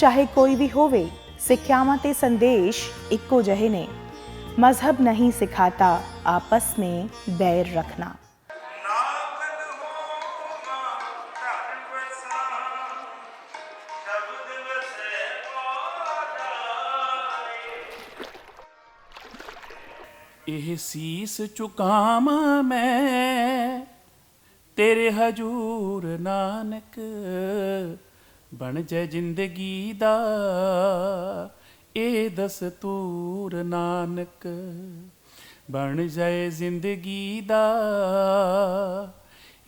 ਚਾਹੇ ਕੋਈ ਵੀ ਹੋਵੇ ਸਿੱਖਿਆਵਾਂ ਤੇ ਸੰਦੇਸ਼ ਇੱਕੋ ਜਿਹੇ ਨੇ ਮذਹਬ ਨਹੀਂ ਸਿਖਾਤਾ ਆਪਸ ਮੇਂ ਬੈਰ ਰੱਖਣਾ ਇਹ ਸੀਸ ਚੁਕਾਵਾਂ ਮੈਂ ਤੇਰੇ ਹਜੂਰ ਨਾਨਕ ਬਣ ਜਾ ਜ਼ਿੰਦਗੀ ਦਾ, ਇਹ ਦਸਤੂਰ ਨਾਨਕ। ਬਣ ਜਾਏ ਜ਼ਿੰਦਗੀ ਦਾ,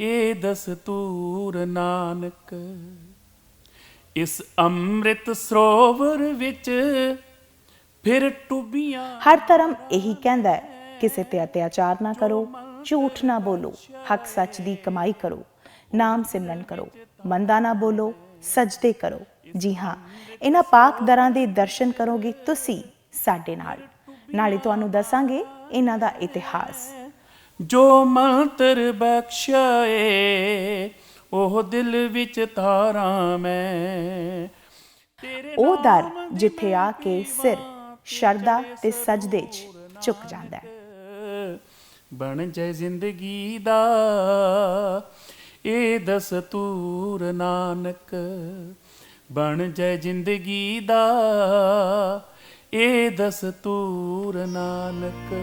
ਇਹ ਦਸਤੂਰ ਨਾਨਕ। ਇਸ ਅੰਮ੍ਰਿਤ ਸਰੋਵਰ ਵਿੱਚ ਫਿਰ ਟੁੱਬੀਆਂ ਹਰ ਧਰਮ ਇਹੀ ਕਹਿੰਦਾ ਹੈ, ਕਿਸੇ ਤੇ ਅਤਿਆਚਾਰ ਨਾ ਕਰੋ, ਝੂਠ ਨਾ ਬੋਲੋ, ਹੱਕ ਸੱਚ ਦੀ ਕਮਾਈ ਕਰੋ, ਨਾਮ ਸਿਮਰਨ ਕਰੋ, ਮੰਦਾ ਨਾ ਬੋਲੋ ਸਜਦੇ ਕਰੋ। ਜੀ ਹਾਂ ਇਹਨਾਂ ਪਾਕ ਦਰਾਂ ਦੇ ਦਰਸ਼ਨ ਕਰੋਗੇ ਤੁਸੀਂ ਸਾਡੇ ਨਾਲ। ਨਾਲੇ ਤੁਹਾਨੂੰ ਦੱਸਾਂਗੇ ਇਹਨਾਂ ਦਾ ਇਤਿਹਾਸ। ਜੋ ਮੰਤਰ ਬਖਸ਼ਿਆ ਏ ਉਹ ਦਿਲ ਵਿੱਚ ਤਾਰਾਂ ਮੈਂ। ਉਹ ਦਰ ਜਿੱਥੇ ਆ ਕੇ ਸਿਰ ਸ਼ਰਦਾ ਤੇ ਸਜਦੇ 'ਚ ਝੁਕ ਜਾਂਦਾ ਹੈ। ਬਣ ਜਾਏ ਜ਼ਿੰਦਗੀ ਦਾ ਇਹ ਦਸਤੂਰ ਨਾਨਕ ਬਣ ਜੈ ਜ਼ਿੰਦਗੀ ਦਾ ਇਹ ਦਸਤੂਰ ਨਾਨਕ।